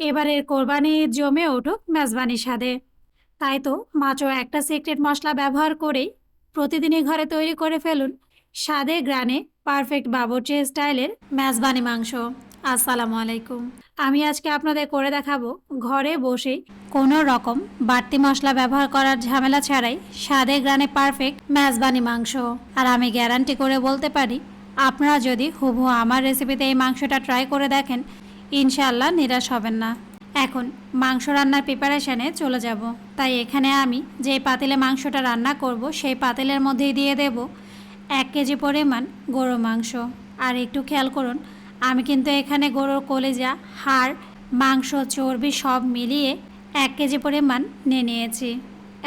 এবারের কোরবানি জমে উঠুক মেজবানি স্বাদে। তাই তো মাত্র একটা সিক্রেট মশলা ব্যবহার করেই প্রতিদিনই ঘরে তৈরি করে ফেলুন স্বাদে গ্রানে পারফেক্ট বাবরচি স্টাইলের মেজবানি মাংস। আসসালামু আলাইকুম। আমি আজকে আপনাদের করে দেখাবো ঘরে বসে কোনো রকম বাড়তি মশলা ব্যবহার করার ঝামেলা ছাড়াই স্বাদে গ্রানে পারফেক্ট মেজবানি মাংস। আর আমি গ্যারান্টি করে বলতে পারি, আপনারা যদি হুবহু আমার রেসিপিতে এই মাংসটা ট্রাই করে দেখেন ইনশাআল্লাহ নিরাশ হবেন না। এখন মাংস রান্নার প্রিপারেশানে চলে যাব। তাই এখানে আমি যে পাতিলে মাংসটা রান্না করব, সেই পাতিলের মধ্যেই দিয়ে দেব এক কেজি পরিমাণ গরু মাংস। আর একটু খেয়াল করুন, আমি কিন্তু এখানে গরুর কলেজা, হাড়, মাংস, চর্বি সব মিলিয়ে এক কেজি পরিমাণ নিয়ে নিয়েছি।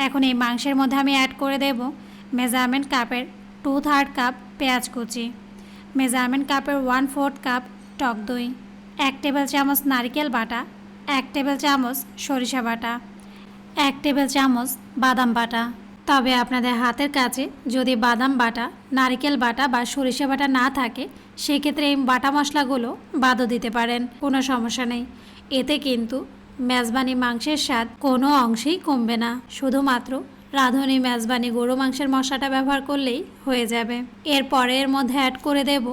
এখন এই মাংসের মধ্যে আমি অ্যাড করে দেব মেজারমেন্ট কাপের টু থার্ড কাপ পেঁয়াজ কুচি মেজারমেন্ট কাপের ওয়ান ফোর্থ কাপ টক দই। এক টেবিল চামচ নারকেল বাটা, এক টেবিল চামচ সরিষা বাটা, এক টেবিল চামচ বাদাম বাটা। তবে আপনাদের হাতের কাছে যদি বাদাম বাটা, নারকেল বাটা বা সরিষা বাটা না থাকে, সেক্ষেত্রে এই বাটা মশলাগুলো বাদও দিতে পারেন, কোনো সমস্যা নেই। এতে কিন্তু মেজবানি মাংসের স্বাদ কোনো অংশেই কমবে না। শুধুমাত্র রাঁধুনি মেজবানি গরু মাংসের মশলাটা ব্যবহার করলেই হয়ে যাবে। এরপরে এর মধ্যে অ্যাড করে দেব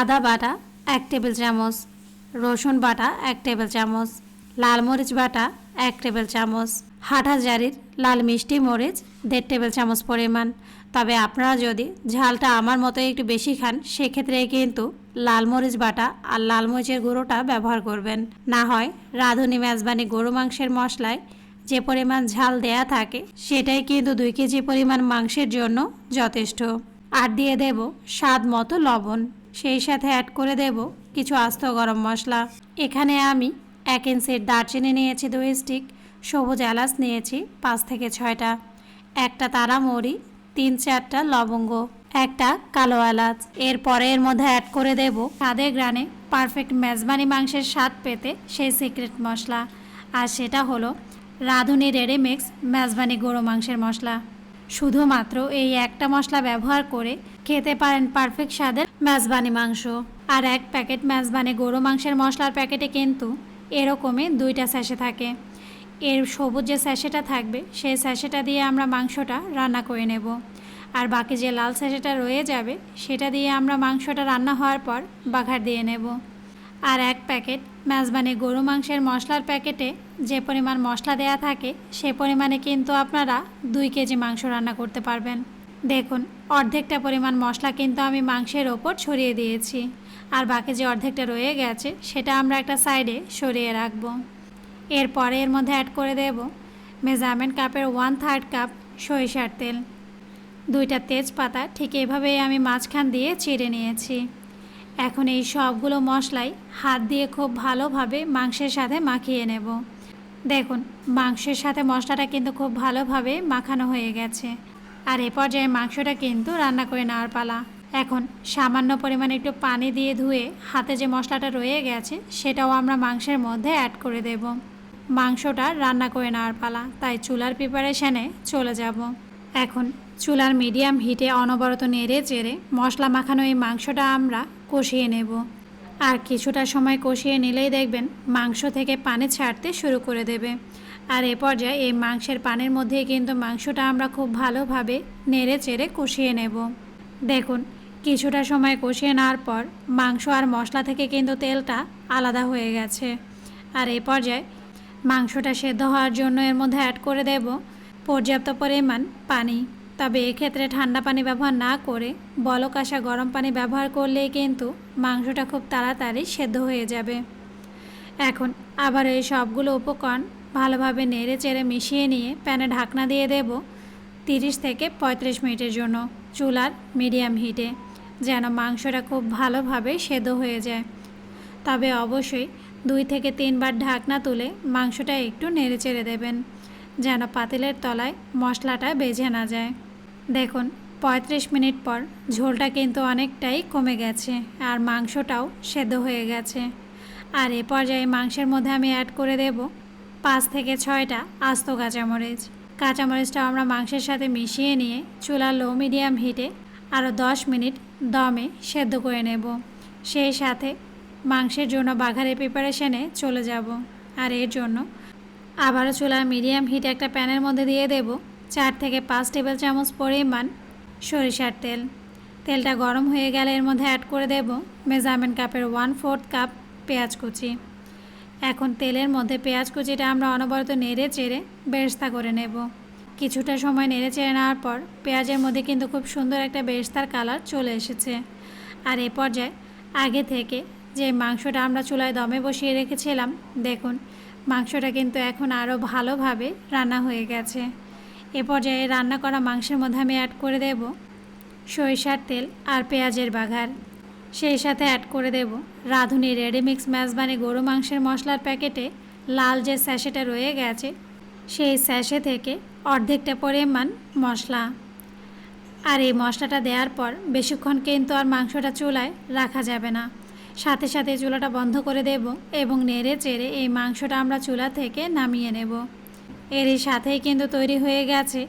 আদা বাটা এক টেবিল চামচ। রসুন বাটা এক টেবিল চামচ, লাল মরিচ বাটা এক টেবিল চামচ, হাঁটা জারির লাল মিষ্টি মরিচ দেড় টেবিল চামচ পরিমাণ। তবে আপনারা যদি ঝালটা আমার মতো একটু বেশি খান, সেক্ষেত্রে কিন্তু লাল মরিচ বাটা আর লাল মরিচের গুঁড়োটা ব্যবহার করবেন। না হয় রাঁধুনি মেজবানি গরু মাংসের মশলায় যে পরিমাণ ঝাল দেয়া থাকে, সেটাই কিন্তু দুই কেজি পরিমাণ মাংসের জন্য যথেষ্ট। আর দিয়ে দেব স্বাদ মতো লবণ। সেই সাথে অ্যাড করে দেব কিছু আস্ত গরম মশলা। এখানে আমি এক ইঞ্চির দারচিনি নিয়েছি, দুই স্টিক সবুজ এলাচ নিয়েছি, পাঁচ থেকে ছয়টা। একটা তারা মৌরি তিন চারটা লবঙ্গ, একটা কালো এলাচ। এরপরে এর মধ্যে অ্যাড করে দেব স্বাদে গ্রানে পারফেক্ট মেজবানি মাংসের স্বাদ পেতে সেই সিক্রেট মশলা। আর সেটা হলো রাঁধুনি রেডিমিক্স মেজবানি গরু মাংসের মশলা। শুধুমাত্র এই একটা মশলা ব্যবহার করে খেতে পারেন পারফেক্ট স্বাদের মেজবানি মাংস। আর এক প্যাকেট মেজবানি গরু মাংসের মশলার প্যাকেটে কিন্তু এরকমই দুইটা স্যাশে থাকে। এর সবুজ যে স্যাশেটা থাকবে, সেই স্যাশেটা দিয়ে আমরা মাংসটা রান্না করে নেব। আর বাকি যে লাল স্যাশেটা রয়ে যাবে, সেটা দিয়ে আমরা মাংসটা রান্না হওয়ার পর বাঘার দিয়ে নেব। আর এক প্যাকেট মেজবানি গরু মাংসের মশলার প্যাকেটে যে পরিমাণ মশলা দেয়া থাকে, সে পরিমাণে কিন্তু আপনারা দুই কেজি মাংস রান্না করতে পারবেন। দেখুন, অর্ধেকটা পরিমাণ মশলা কিন্তু আমি মাংসের ওপর ছড়িয়ে দিয়েছি। আর বাকি যে অর্ধেকটা রয়ে গেছে, সেটা আমরা একটা সাইডে সরিয়ে রাখব। এরপরে এর মধ্যে অ্যাড করে দেব মেজারমেন্ট কাপের ওয়ান থার্ড কাপ সরিষার তেল। দুইটা তেজপাতা ঠিক এভাবেই আমি মাঝখান দিয়ে চিড়ে নিয়েছি। এখন এই সবগুলো মশলাই হাত দিয়ে খুব ভালোভাবে মাংসের সাথে মাখিয়ে নেব। দেখুন, মাংসের সাথে মশলাটা কিন্তু খুব ভালোভাবে মাখানো হয়ে গেছে। আর এ পর্যায়ে মাংসটা কিন্তু রান্না করে নেওয়ার পালা। এখন সামান্য পরিমাণে একটু পানি দিয়ে ধুয়ে হাতে যে মশলাটা রয়ে গেছে, সেটাও আমরা মাংসের মধ্যে অ্যাড করে দেব। মাংসটা রান্না করে নেওয়ার পালা, তাই চুলার প্রিপারেশানে চলে যাব। এখন চুলার মিডিয়াম হিটে অনবরত নেড়ে চেড়ে মশলা মাখানো এই মাংসটা আমরা কষিয়ে নেব। আর কিছুটা সময় কষিয়ে নিলেই দেখবেন মাংস থেকে পানি ছাড়তে শুরু করে দেবে। আর এ পর্যায়ে এই মাংসের পানের মধ্যে কিন্তু মাংসটা আমরা খুব ভালোভাবে নেড়ে চেড়ে কষিয়ে নেব। দেখুন, কিছুটা সময় কষিয়ে নেওয়ার পর মাংস আর মশলা থেকে কিন্তু তেলটা আলাদা হয়ে গেছে। আর এ পর্যায়ে মাংসটা সেদ্ধ হওয়ার জন্য এর মধ্যে অ্যাড করে দেব পর্যাপ্ত পরিমাণ পানি। তবে এক্ষেত্রে ঠান্ডা পানি ব্যবহার না করে বলক আসা গরম পানি ব্যবহার করলেই কিন্তু মাংসটা খুব তাড়াতাড়ি সেদ্ধ হয়ে যাবে। এখন আবার এই সবগুলো উপকরণ ভালোভাবে নেড়ে চেড়ে মিশিয়ে নিয়ে প্যানে ঢাকনা দিয়ে দেব তিরিশ থেকে পঁয়ত্রিশ মিনিটের জন্য চুলার মিডিয়াম হিটে, যেন মাংসটা খুব ভালোভাবে সেদ্ধ হয়ে যায়। তবে অবশ্যই দুই থেকে তিনবার ঢাকনা তুলে মাংসটা একটু নেড়ে চেড়ে দেবেন, যেন পাতিলের তলায় মশলাটা বেজে না যায়। দেখুন, পঁয়ত্রিশ মিনিট পর ঝোলটা কিন্তু অনেকটাই কমে গেছে আর মাংসটাও সেদ্ধ হয়ে গেছে। আর এ পর্যায়ে মাংসের মধ্যে আমি অ্যাড করে দেব পাঁচ থেকে ছয়টা আস্ত কাঁচামরিচ। কাঁচামরিচটাও আমরা মাংসের সাথে মিশিয়ে নিয়ে চুলা লো মিডিয়াম হিটে আরও দশ মিনিট দমে সেদ্ধ করে নেব। সেই সাথে মাংসের জন্য বাঘারের প্রিপারেশনে চলে যাব। আর এর জন্য আবারও চুলা মিডিয়াম হিট একটা প্যানের মধ্যে দিয়ে দেব চার থেকে পাঁচ টেবিল চামচ পরিমাণ সরিষার তেল। তেলটা গরম হয়ে গেলে এর মধ্যে অ্যাড করে দেব মেজারমেন্ট কাপের ওয়ান ফোর্থ কাপ পেঁয়াজ কুচি। এখন তেলের মধ্যে পেঁয়াজ কুচিটা আমরা অনবরত নেড়ে চেড়ে বেরেস্তা করে নেব। কিছুটা সময় নেড়ে চেড়ে নেওয়ার পর পেঁয়াজের মধ্যে কিন্তু খুব সুন্দর একটা বেরেস্তার কালার চলে এসেছে। আর এ পর্যায়ে আগে থেকে যে মাংসটা আমরা চুলায় দমে বসিয়ে রেখেছিলাম, দেখুন, মাংসটা কিন্তু এখন আরও ভালোভাবে রান্না হয়ে গেছে। এ পর্যায়ে রান্না করা মাংসের মধ্যে আমি অ্যাড করে দেব সরিষার তেল আর পেঁয়াজের বাঘার সেই সাথে অ্যাড করে দেব। রাঁধুনি রেডিমিক্স ম্যাজবানি গরু মাংসের মশলার প্যাকেটে লাল যে স্যাশেটা রয়ে গেছে, সেই স্যাশে থেকে অর্ধেকটা পরিমাণ মশলা। আর এই মশলাটা দেওয়ার পর বেশিক্ষণ কিন্তু আর মাংসটা চুলায় রাখা যাবে না। সাথে সাথে চুলাটা বন্ধ করে দেব এবং নেড়ে চেড়ে এই মাংসটা আমরা চুলা থেকে নামিয়ে নেব। এরই সাথেই কিন্তু তৈরি হয়ে গেছে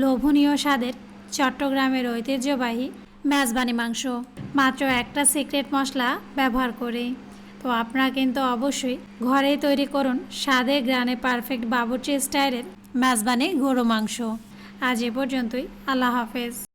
লোভনীয় স্বাদের চট্টগ্রামের ঐতিহ্যবাহী মেজবানি মাংস। মাত্র একটা সিক্রেট মশলা ব্যবহার করে। তো আপনারা কিন্তু অবশ্যই ঘরেই তৈরি করুন স্বাদে গ্রানে পারফেক্ট বাবুর্চি স্টাইলের মেজবানি গরু মাংস। আজ এ পর্যন্তই। আল্লাহ হাফেজ।